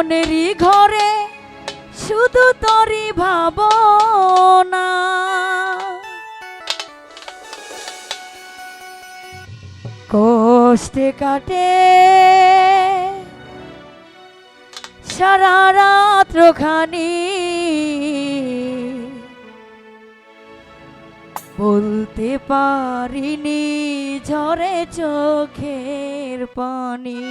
মনেরি ঘরে শুধু তরি ভাবনা। কষ্টে কাটে সারা রাত্রখানি বলতে পারিনি ঝরে চোখের পানি।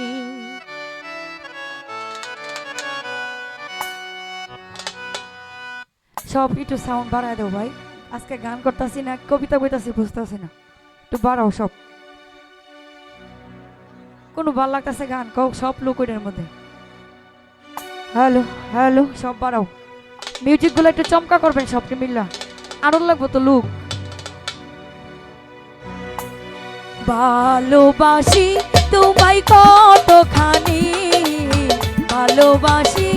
সব একটু সাউন্ড বাড়ায় দেবো ভাই। আজকে গান করতেছি না, কবিতা বইতাছি, বুঝতেছি না। একটু বাড়াও সব। কোনো ভালো লাগতেছে গান? কও, সব লোক ওইটার মধ্যে। হ্যালো হ্যালো, সব বাড়াও। মিউজিকগুলো একটু চমকা করবেন সবকে মিল্লা। আরও লাগবো তো লুক। ভালোবাসি তোমায় কতখানি? ভালোবাসি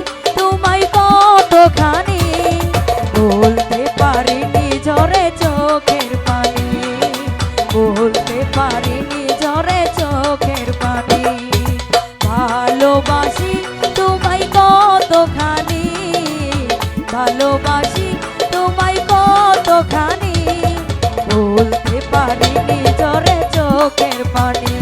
ভুলতে পারিনি জ্বরে চোখের পানি।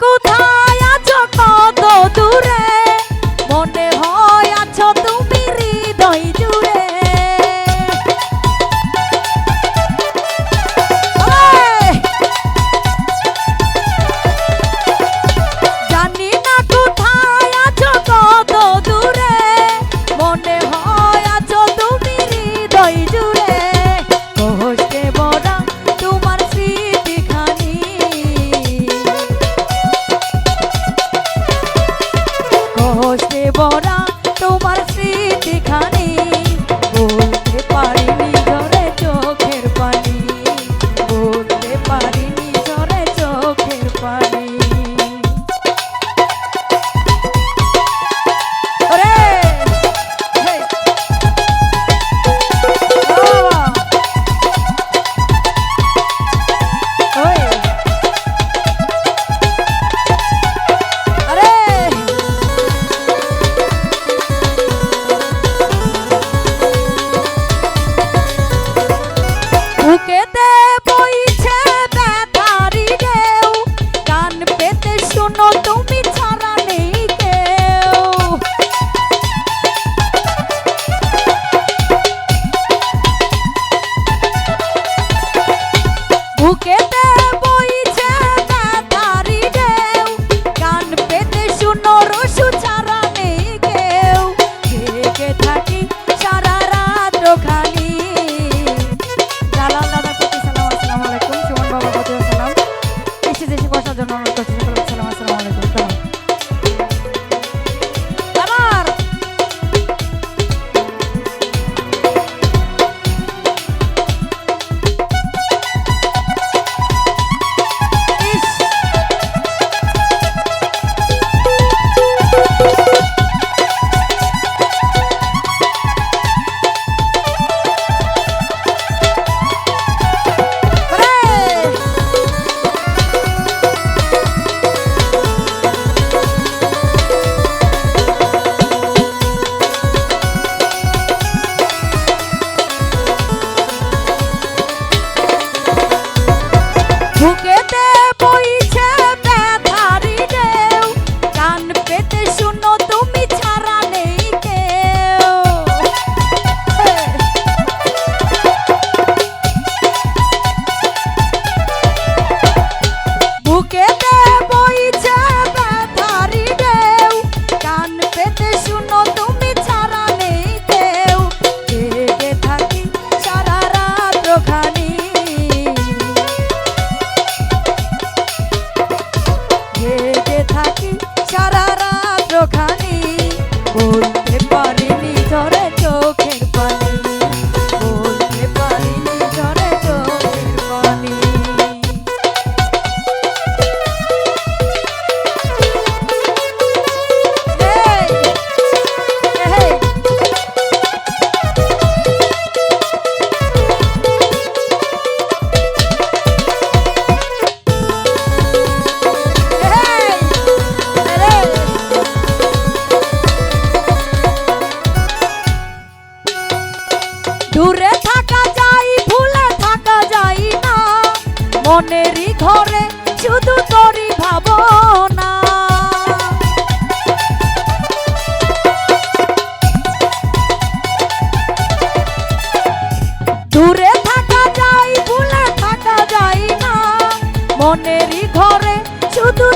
কোথা Booker. মনেরই ঘরে শুধু তোরই ভাবনা। দূরে থাকা যায়, ভুলে থাকা যায় না। মনেরই ঘরে শুধু